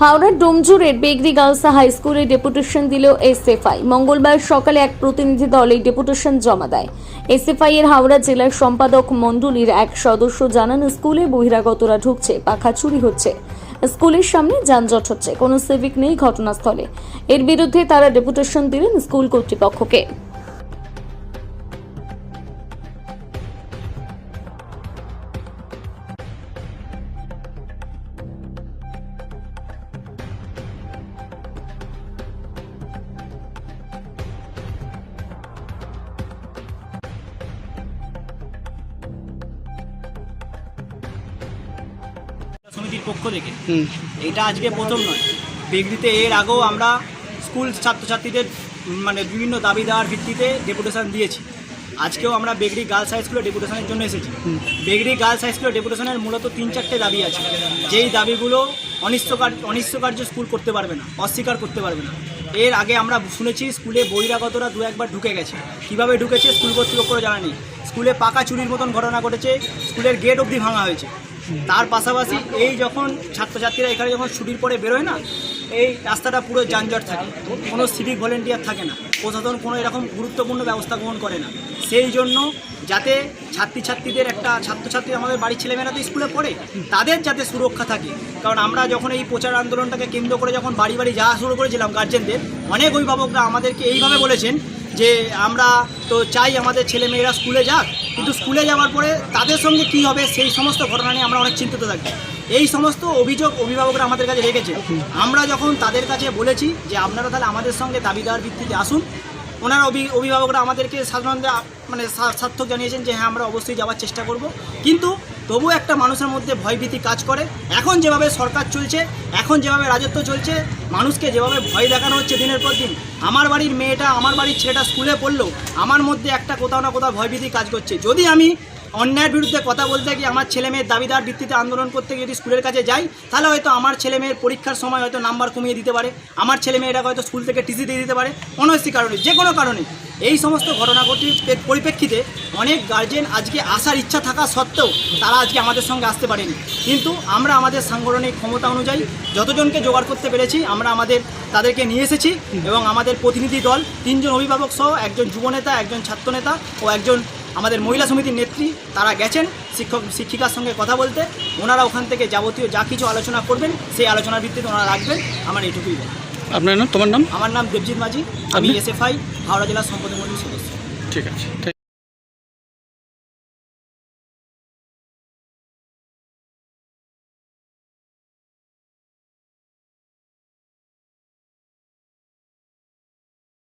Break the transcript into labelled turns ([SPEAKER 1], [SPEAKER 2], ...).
[SPEAKER 1] হাওড়ার ডোমজুরের Begri girls high স্কুলে ডেপুটেশন দিল এসএফআই। মঙ্গলবার সকালে এক প্রতিনিধি দল এই ডেপুটেশন জমা দেয়। এসএফআই এর হাওড়া জেলার সম্পাদক মণ্ডলীর এক সদস্য জানান, স্কুলে বহিরাগতরা ঢুকছে, পাখা চুরি হচ্ছে। স্কুলের সামনে যানজট হচ্ছে, কোনো সিভিক নেই ঘটনাস্থলে। এর বিরুদ্ধে তারা ডেপুটেশন দিলেন স্কুল কর্তৃপক্ষকে।
[SPEAKER 2] পক্ষ থেকে। এটা আজকে প্রথম নয়। বেগড়িতে এর আগেও আমরা স্কুল ছাত্রছাত্রীদের মানে বিভিন্ন দাবি দেওয়ার ভিত্তিতে ডেপুটেশন দিয়েছি। আজকেও আমরা বেগড়ি গার্লস হাই স্কুলে ডেপুটেশনের জন্য এসেছি। বেগড়ি গার্লস হাই স্কুলে ডেপুটেশনের মূলত তিন চারটে দাবি আছে। যেই দাবিগুলো অনিশ্চকার্য অনিশ্চকার্য স্কুল করতে পারবে না অস্বীকার করতে পারবে না। এর আগে আমরা শুনেছি স্কুলে বহিরাগতরা দু একবার ঢুকে গেছে। কীভাবে ঢুকেছে স্কুল কর্তৃপক্ষরা জানা নেই স্কুলে পাকা চুরির মতন ঘটনা ঘটেছে স্কুলের গেট অবধি ভাঙা হয়েছে। তার পাশাপাশি এই যখন ছাত্রছাত্রীরা এখানে যখন ছুটির পরে বেরোয় না, এই রাস্তাটা পুরো যানজট থাকে। কোনো সিভিক ভলেন্টিয়ার থাকে না। প্রশাসন কোনো এরকম গুরুত্বপূর্ণ ব্যবস্থা গ্রহণ করে না। সেই জন্য যাতে ছাত্রীছাত্রীদের একটা, ছাত্রছাত্রী আমাদের বাড়ির ছেলেমেয়েরা তো স্কুলে পড়ে, তাদের যাতে সুরক্ষা থাকে। কারণ আমরা যখন এই প্রচার আন্দোলনটাকে কেন্দ্র করে যখন বাড়ি বাড়ি যাওয়া শুরু করেছিলাম গার্জেনদের অনেক অভিভাবকরা আমাদেরকে এইভাবে বলেছেন যে আমরা তো চাই আমাদের ছেলেমেয়েরা স্কুলে যাক, কিন্তু স্কুলে যাওয়ার পরে তাদের সঙ্গে কি হবে সেই সমস্ত ঘটনা নিয়ে আমরা অনেক চিন্তিত থাকি। এই সমস্ত অভিযোগ অভিভাবকরা আমাদের কাছে রেখেছে। আমরা যখন তাদের কাছে বলেছি যে আপনারা তাহলে আমাদের সঙ্গে দাবি দেওয়ার ভিত্তিতে আসুন ওনারা অভি অভিভাবকরা আমাদেরকে সাধারণত মানে সার্থক জানিয়েছেন যে হ্যাঁ আমরা অবশ্যই যাওয়ার চেষ্টা করব। কিন্তু তবু একটা মানুষের মধ্যে ভয়ভীতি কাজ করে। এখন যেভাবে সরকার চলছে, এখন যেভাবে রাজত্ব চলছে, মানুষকে যেভাবে ভয় দেখানো হচ্ছে দিনের পর দিন, আমার বাড়ির মেয়েটা, আমার বাড়ির ছেলেটা স্কুলে পড়ল আমার মধ্যে একটা কোথাও না কোথাও ভয়ভীতি কাজ করছে। যদি আমি অন্যায়ের বিরুদ্ধে কথা বলতে গিয়ে আমার ছেলে মেয়ের দাবিদার ভিত্তিতে আন্দোলন করতে গিয়ে যদি স্কুলের কাছে যাই, তাহলে হয়তো আমার ছেলে মেয়ের পরীক্ষার সময় হয়তো নাম্বার কমিয়ে দিতে পারে। আমার ছেলে মেয়েরা হয়তো স্কুল থেকে টিসি দিয়ে দিতে পারে। অনৈসি কারণে, যে কোনো কারণে। এই সমস্ত ঘটনা ঘটির পে- পরিপ্রেক্ষিতে অনেক গার্জেন আজকে আসার ইচ্ছা থাকা সত্ত্বেও তারা আজকে আমাদের সঙ্গে আসতে পারেনি। কিন্তু আমরা আমাদের সাংগঠনিক ক্ষমতা অনুযায়ী যতজনকে জোগাড় করতে পেরেছি, আমরা আমাদের তাদেরকে নিয়ে এসেছি এবং আমাদের প্রতিনিধি দল, তিনজন অভিভাবক সহ একজন যুবনেতা একজন ছাত্রনেতা ও একজন আমাদের মহিলা সমিতির নেত্রী তারা গেছেন শিক্ষক শিক্ষিকার সঙ্গে কথা বলতে। ওনারা ওখান থেকে যাবতীয় যা কিছু আলোচনা করবেন সেই আলোচনার ভিত্তিতে ওনারা রাখবেন। আমার এইটুকুই।
[SPEAKER 3] আপনার নাম? তোমার নাম?
[SPEAKER 2] আমার নাম দেবজিৎ মাঝি আমি? এসএফআই হাওড়া জেলার সম্পদ মন্ত্রী সদস্য।
[SPEAKER 3] ঠিক আছে।